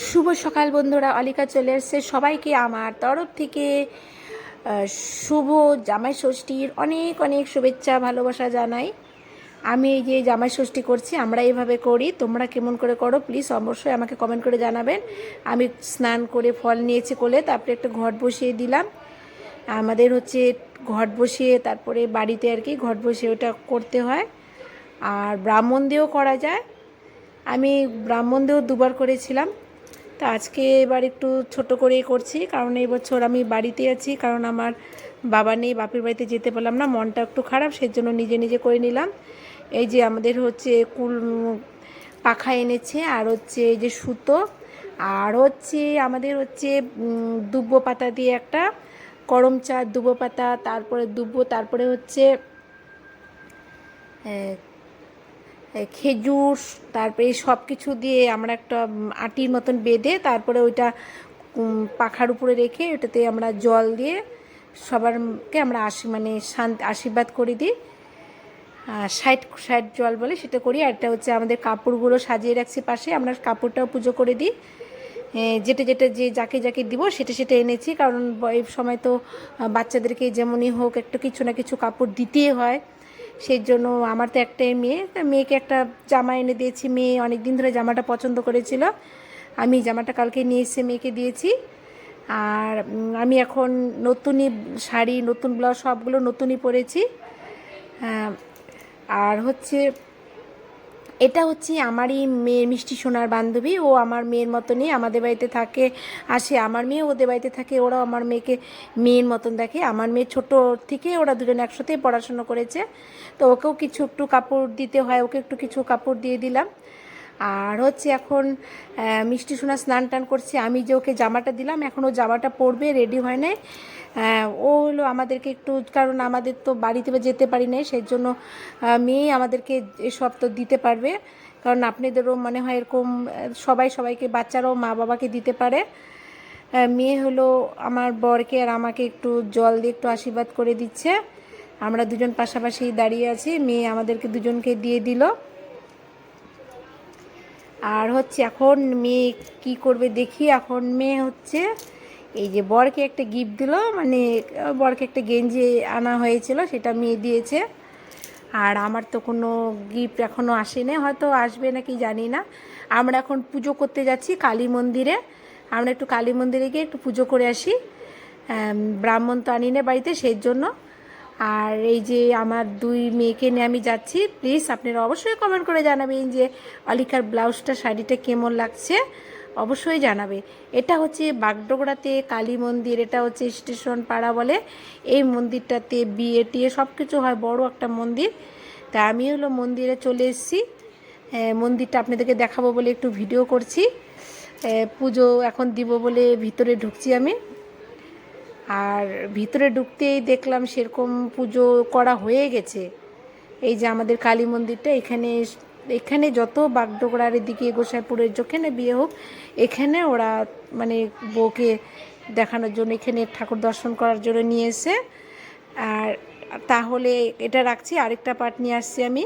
শুভ সকাল বন্ধুরা, অলিকা চলে এসছে। সবাইকে আমার তরফ থেকে শুভ জামাই ষষ্ঠীর অনেক অনেক শুভেচ্ছা, ভালোবাসা জানাই। আমি এই যে জামাই ষষ্ঠী করছি, আমরা এইভাবে করি। তোমরা কেমন করে করো প্লিজ অবশ্যই আমাকে কমেন্ট করে জানাবেন। আমি স্নান করে ফল নিয়েছি কোলে, তারপরে একটা ঘট বসিয়ে দিলাম। আমাদের হচ্ছে ঘট বসিয়ে, তারপরে বাড়িতে আর কি ঘট বসিয়ে ওটা করতে হয়। আর ব্রাহ্মণ দিয়েও করা যায়। আমি ব্রাহ্মণ দিয়েও দুবার করেছিলাম। তো আজকে এবার একটু ছোট করেই করছি। কারণ এই বছর আমি বাড়িতে আছি, কারণ আমার বাবা নেই, বাপের বাড়িতে যেতে পারলাম না, মনটা একটু খারাপ সেই জন্য নিজে নিজে করে নিলাম। এই যে আমাদের হচ্ছে কুল পাখা এনেছে, আর হচ্ছে এই যে সুতো, আর হচ্ছে আমাদের হচ্ছে দুব্বো পাতা দিয়ে একটা করম চা দুব্বো পাতা, তারপরে দুব্বো, তারপরে হচ্ছে খেজুর, তারপরে সব কিছু দিয়ে আমরা একটা আটির মতন বেঁধে তারপরে ওইটা পাখার উপরে রেখে ওটাতে আমরা জল দিয়ে সবারকে আমরা আশি মানে শান্তি, আশীর্বাদ করে দিই। ষাট ষাট জল বলে সেটা করি। আর এটা হচ্ছে আমাদের কাপড়গুলো সাজিয়ে রাখছি পাশে। আমরা কাপড়টাও পুজো করে দিই। যেটা যেটা যে যাকে যাকে দিব সেটা সেটা এনেছি। কারণ এই সময় তো বাচ্চাদেরকে যেমনই হোক একটু কিছু না কিছু কাপড় দিতেই হয়। সেই জন্য আমার তো একটাই মেয়ে। তা মেয়েকে একটা জামা এনে দিয়েছি। মেয়ে অনেক দিন ধরে জামাটা পছন্দ করেছিল। আমি জামাটা কালকে নিয়ে এসে মেয়েকে দিয়েছি। আর আমি এখন নতুনই শাড়ি, নতুন ব্লাউজ সবগুলো নতুনই পরেছি। আর হচ্ছে এটা হচ্ছে আমারই মেয়ের মিষ্টি সোনার বান্ধবী। ও আমার মেয়ের মতনই আমাদের বাড়িতে থাকে, আসে। আমার মেয়ে ওদের বাড়িতে থাকে, ওরাও আমার মেয়েকে মেয়ের মতন দেখে। আমার মেয়ে ছোট থেকে ওরা দুজন একসাথেই পড়াশুনো করেছে। তো ওকেও কিছু একটু কাপড় দিতে হয়, ওকে একটু কিছু কাপড় দিয়ে দিলাম। আর হচ্ছে এখন মিষ্টি সোনা স্নান টান করছে। আমি যে ওকে জামাটা দিলাম, এখন ও জামাটা পরবে রেডি হয় নাই। ও হলো আমাদেরকে একটু, কারণ আমাদের তো বাড়িতে যেতে পারি নাই সেই জন্য মেয়ে আমাদেরকে এসব তো দিতে পারবে। কারণ আপনাদেরও মনে হয় এরকম সবাই সবাইকে, বাচ্চারাও মা বাবাকে দিতে পারে। মেয়ে হলো আমার বরকে আর আমাকে একটু জল দিয়ে একটু আশীর্বাদ করে দিচ্ছে। আমরা দুজন পাশাপাশি দাঁড়িয়ে আছি, মেয়ে আমাদেরকে দুজনকে দিয়ে দিল। আর হচ্ছে এখন মেয়ে কি করবে দেখি, এখন মেয়ে হচ্ছে এই যে বরকে একটা গিফট দিল মানে বরকে একটা গেঞ্জি আনা হয়েছিল, সেটা মেয়ে দিয়েছে। আর আমার তো কোনো গিফট এখনও আসেনি, হয়তো আসবে নাকি জানি না। আমরা এখন পুজো করতে যাচ্ছি কালী মন্দিরে। আমরা একটু কালী মন্দিরে গিয়ে একটু পুজো করে আসি। ব্রাহ্মণ তো আনি না বাড়িতে, সেই জন্য। আর এই যে আমার দুই মেয়েকে নিয়ে আমি যাচ্ছি প্লিজ আপনারা অবশ্যই কমেন্ট করে জানাবেন যে অলিকার ব্লাউজটা, শাড়িটা কেমন লাগছে। অবশ্যই জানাবে। এটা হচ্ছে বাগডোগরাতে কালী মন্দির, এটা হচ্ছে স্টেশন পাড়া বলে। এই মন্দিরটাতে বিয়ে টিয়ে সব কিছু হয়, বড় একটা মন্দির। তা আমি হলো মন্দিরে চলে এসেছি। মন্দিরটা আপনাদেরকে দেখাবো বলে একটু ভিডিও করছি। পুজো এখন দিব বলে ভিতরে ঢুকছি আমি। আর ভিতরে ঢুকতেই দেখলাম সেরকম পুজো করা হয়ে গেছে। এই যে আমাদের কালী মন্দিরটা, এখানে এখানে যত বাগডোগরার এদিকে গোসাইপুরের যেখানে বিয়ে হোক, এখানে ওরা মানে বউকে দেখানোর জন্য, এখানে ঠাকুর দর্শন করার জন্য নিয়ে এসে, আর তাহলে এটা রাখছি, আরেকটা পার্ট নিয়ে আসছি আমি।